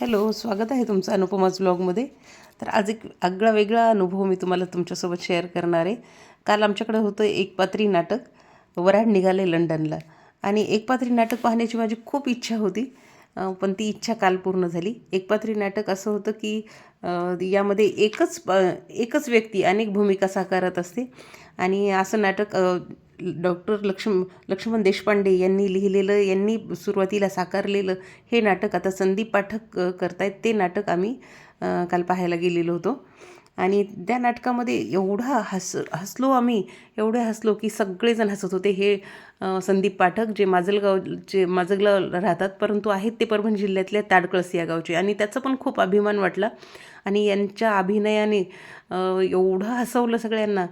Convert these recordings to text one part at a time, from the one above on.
Hello स्वागत आहे तुमचं अनुपमाज ब्लॉगमध्ये. तर आज एक आगळा वेगळा अनुभव मी तुम्हाला तुमच्यासोबत शेअर करणार आहे. काल आमच्याकडे होतं एक पात्री नाटक वराड निघाले लंडनला. आणि एक पात्री नाटक पाहण्याची माझी खूप इच्छा होती पण ती इच्छा काल पूर्ण झाली. एक पात्री नाटक असं होतं की यामध्ये एकच एकच व्यक्ती अनेक भूमिका साकारत असते. आणि असं नाटक डॉक्टर लक्ष्म लक्ष्मण देशपांडे यांनी लिहिलेलं यांनी सुरुवातीला साकारलेलं हे नाटक आता संदीप पाठक करतायत ते नाटक आम्ही काल पाहायला गेलेलो होतो. आणि त्या नाटकामध्ये एवढा हस हसलो आम्ही एवढे हसलो की सगळेजण हसत होते. हे संदीप पाठक जे माजलगाव जे माजलगाव राहतात परंतु आहेत ते परभणी जिल्ह्यातल्या ताडकळस या गावचे. आणि त्याचा पण खूप अभिमान वाटला. आणि यांच्या अभिनयाने एवढं हसवलं सगळ्यांना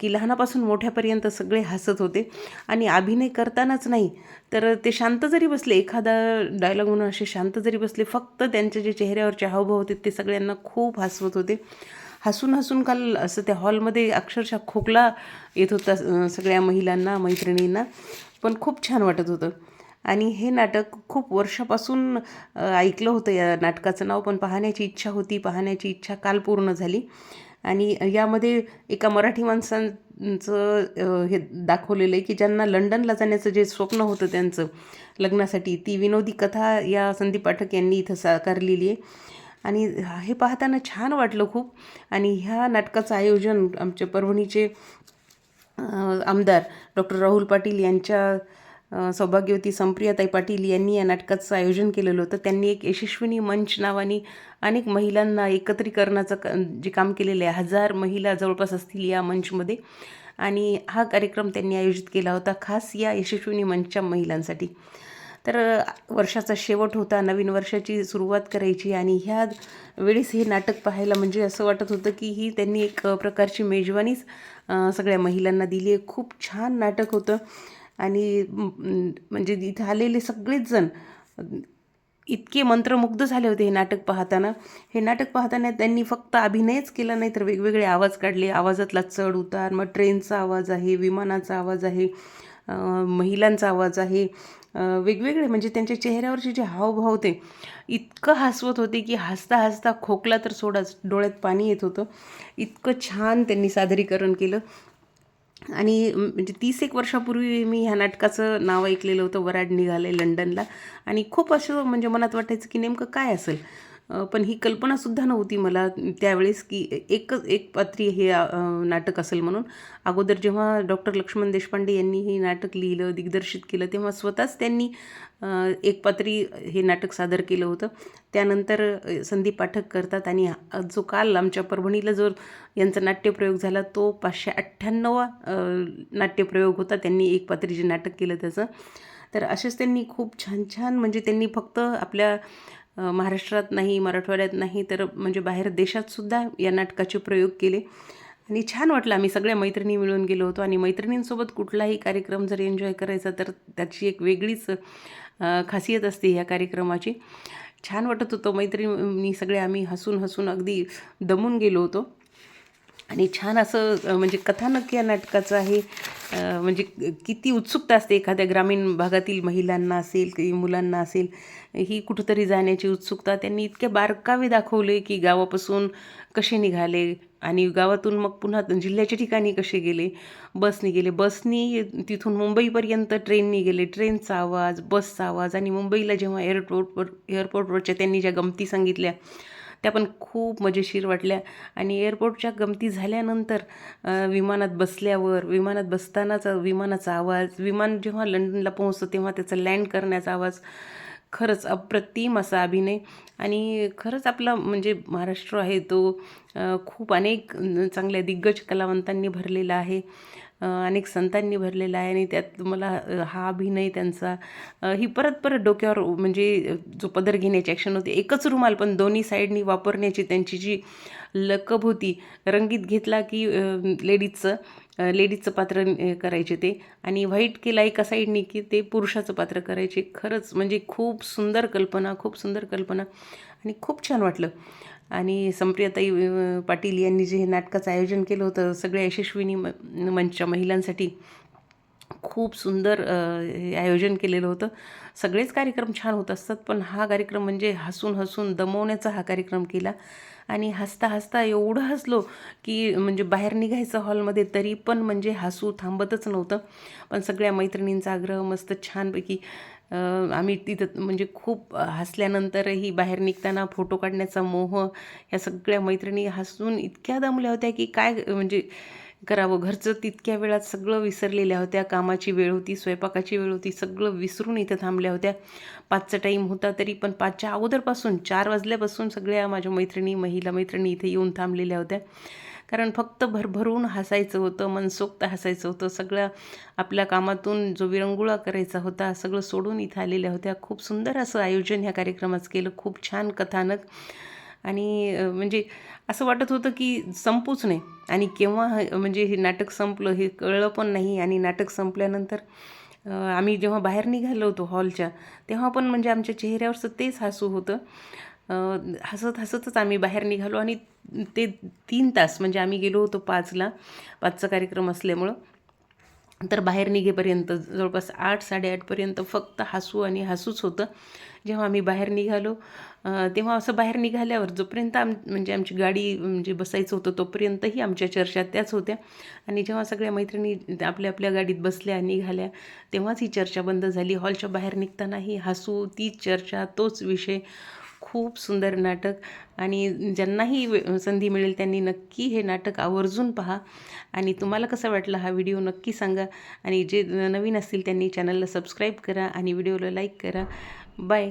की लहानापासून मोठ्यापर्यंत सगळे हसत होते. आणि अभिनय करतानाच नाही तर ते शांत जरी बसले एखादा डायलॉग म्हणून असे शांत जरी बसले फक्त त्यांचे जे चेहऱ्यावरचे हावभाव होते ते सगळ्यांना खूप हसवत होते. हसून हसून काल असं त्या हॉलमध्ये अक्षरशः खोकला येत होता सगळ्या महिलांना मैत्रिणींना. पण खूप छान वाटत होतं. आणि हे नाटक खूप वर्षापासून ऐकलं होतं या नाटकाचं नाव पण पाहण्याची इच्छा होती पाहण्याची इच्छा काल पूर्ण झाली. आणि यामध्ये एका मराठी माणसांचं हे दाखवलेलं आहे की ज्यांना लंडनला जाण्याचं जे स्वप्न होतं त्यांचं लग्नासाठी ती विनोदी कथा या संदीप पाठक यांनी इथं साकारलेली आहे. आणि हे पाहताना छान वाटलं खूप. आणि ह्या नाटकाचं आयोजन आमच्या परभणीचे आमदार डॉक्टर राहुल पाटील यांच्या सौभाग्यवती संप्रियाताई पाटील यांनी या नाटकाचं आयोजन केलेलं होतं. त्यांनी एक यशस्विनी मंच नावाने अनेक महिलांना एकत्रीकरणाचं क जे काम केलेलं आहे हजार महिला जवळपास असतील या मंचमध्ये. आणि हा कार्यक्रम त्यांनी आयोजित केला होता खास या यशस्विनी मंचच्या महिलांसाठी. तर वर्षाचा शेवट होता नवीन वर्षाची सुरुवात करायची आणि ह्या वेळेस हे नाटक पाहायला म्हणजे असं वाटत होतं की ही त्यांनी एक प्रकारची मेजवानीच सगळ्या महिलांना दिली आहे. खूप छान नाटक होतं आणि म्हणजे इथं आलेले सगळेच जण इतके मंत्रमुग्ध झाले होते हे नाटक पाहताना. हे नाटक पाहताना त्यांनी फक्त अभिनयच केला नाही तर वेगवेगळे आवाज काढले. आवाजातला चढ उतार मग ट्रेनचा आवाज आहे विमानाचा आवाज आहे. महिलांचा आवाज आहे. वेगवेगळे म्हणजे त्यांच्या चेहऱ्यावरचे जे हावभाव होते इतकं हसवत होते की हसता हसता खोकला तर सोडाच डोळ्यात पाणी येत होतं. इतकं छान त्यांनी सादरीकरण केलं. आणि म्हणजे तीस एक वर्षापूर्वी मी ह्या नाटकाचं नाव ऐकलेलं होतं वराड निघाले लंडनला. आणि खूप असं म्हणजे मनात वाटायचं की नेमकं काय असेल? पण ही कल्पनासुद्धा नव्हती मला त्यावेळेस की एकच एक पात्री हे नाटक असेल म्हणून. अगोदर जेव्हा डॉक्टर लक्ष्मण देशपांडे यांनी हे नाटक लिहिलं दिग्दर्शित केलं तेव्हा स्वतःच त्यांनी एक पात्री हे नाटक सादर केलं होतं. त्यानंतर संदीप पाठक करतात आणि जो काल आमच्या परभणीला जो यांचा नाट्यप्रयोग झाला तो पाचशे अठ्ठ्याण्णवा नाट्यप्रयोग होता. त्यांनी एक पात्री जे नाटक केलं त्याचं. तर असेच त्यांनी खूप छान छान म्हणजे त्यांनी फक्त आपल्या महाराष्ट्रात नाही मराठवाड्यात नाही तर म्हणजे बाहेर देशातसुद्धा या नाटकाचे प्रयोग केले. आणि छान वाटलं आम्ही सगळ्या मैत्रिणी मिळून गेलो होतो. आणि मैत्रिणींसोबत कुठलाही कार्यक्रम जर एन्जॉय करायचा तर त्याची एक वेगळीच खासियत असते ह्या कार्यक्रमाची. छान वाटत होतं. मैत्रिणी सगळे आम्ही हसून हसून अगदी दमून गेलो होतो. आणि छान असं म्हणजे कथानक या नाटकाचं आहे. म्हणजे किती उत्सुकता असते एखाद्या ग्रामीण भागातील महिलांना असेल की मुलांना असेल ही कुठंतरी जाण्याची उत्सुकता. त्यांनी इतके बारकावे दाखवले की गावापासून कसे निघाले आणि गावातून मग पुन्हा जिल्ह्याच्या ठिकाणी कसे गेले? बसनी गेले. बसनी तिथून मुंबईपर्यंत ट्रेननी गेले. ट्रेनचा आवाज बसचा आवाज आणि मुंबईला जेव्हा एअरपोर्टवर एअरपोर्टवरच्या त्यांनी ज्या गमती सांगितल्या त्या पण खूप मजेशीर वाटल्या. आणि एअरपोर्टच्या गमती झाल्यानंतर विमानात बसल्यावर विमानात बसतानाचा विमानाचा आवाज विमान जेव्हा लंडनला पोहोचतं तेव्हा त्याचा लँड करण्याचा आवाज खरंच अप्रतिम असा अभिनय. आणि खरंच आपला म्हणजे महाराष्ट्र आहे तो खूप अनेक चांगल्या दिग्गज कलावंतांनी भरलेला आहे. अनेक संतांनी भरलेला आहे आणि त्यात मला हा अभिनय त्यांचा ही परत परत डोक्यावर म्हणजे जो पदर घेण्याची ॲक्शन होती एकच रुमाल पण दोन्ही साईडनी वापरण्याची त्यांची जी लकब होती रंगीत घेतला की लेडीजचं लेडीजचं पात्र करायचे ते आणि व्हाईट केला एका साईडनी की ते पुरुषाचं पात्र करायचे. खरंच म्हणजे खूप सुंदर कल्पना खूप सुंदर कल्पना आणि खूप छान वाटलं. आणि संप्रियाताई पाटील यांनी जे हे नाटकाचं आयोजन केलं होतं सगळ्या यशस्विनी म मंचच्या महिलांसाठी खूप सुंदर हे आयोजन केलेलं होतं. सगळेच कार्यक्रम छान होत असतात पण हा कार्यक्रम म्हणजे हसून हसून दमवण्याचा हा कार्यक्रम केला. आणि हसता हसता एवढं हसलो की म्हणजे बाहेर निघायचं हॉलमध्ये तरी पण म्हणजे हसू थांबतच नव्हतं. पण सगळ्या मैत्रिणींचा आग्रह मस्त छानपैकी आम्ही तिथं म्हणजे खूप हसल्यानंतरही बाहेर निघताना फोटो काढण्याचा मोह या सगळ्या मैत्रिणी हसून इतक्या दमल्या होत्या की काय म्हणजे करावं? घरचं तितक्या वेळात सगळं विसरलेल्या होत्या. कामाची वेळ होती स्वयंपाकाची वेळ होती सगळं विसरून इथं थांबल्या होत्या. पाचचा टाईम होता तरी पण पाचच्या अगोदरपासून चार वाजल्यापासून सगळ्या माझ्या मैत्रिणी महिला मैत्रिणी इथे येऊन थांबलेल्या होत्या. कारण फक्त भरभरून हसायचं होतं मनसोक्त हसायचं होतं. सगळ्या आपल्या कामातून जो विरंगुळा करायचा होता सगळं सोडून इथं आलेल्या होत्या. खूप सुंदर असं आयोजन ह्या कार्यक्रमाचं केलं. खूप छान कथानक. आणि म्हणजे असं वाटत होतं की संपूच नाही. आणि केव्हा म्हणजे हे नाटक संपलं हे कळलं पण नाही. आणि नाटक संपल्यानंतर आम्ही जेव्हा बाहेर निघालो होतो हॉलच्या तेव्हा पण म्हणजे आमच्या चेहऱ्यावरचं तेच हसू होतं. हसत हसतच आम्ही बाहेर निघालो आणि ते तीन तास म्हणजे आम्ही गेलो होतो पाचला पाचचा कार्यक्रम असल्यामुळं. तर बाहेर निघेपर्यंत जवळपास आठ साडेआठपर्यंत फक्त हसू आणि हसूच होतं. जेव्हा आम्ही बाहेर निघालो तेव्हा असं बाहेर निघाल्यावर जोपर्यंत आम म्हणजे आमची गाडी म्हणजे बसायचं होतं तोपर्यंतही आमच्या चर्चा त्याच होत्या. आणि जेव्हा सगळ्या मैत्रिणी आपल्या आपल्या गाडीत बसल्या निघाल्या तेव्हाच ही चर्चा बंद झाली. हॉलच्या बाहेर निघतानाही हसू तीच चर्चा तोच विषय. खूप सुंदर नाटक आणि ज्यांनाही संधी मिळेल त्यांनी नक्की हे नाटक आवर्जून पहा. आणि तुम्हाला कसा वाटला हा व्हिडिओ नक्की सांगा. आणि जे नवीन असतील त्यांनी चॅनलला सबस्क्राईब करा आणि व्हिडिओला लाईक करा. बाय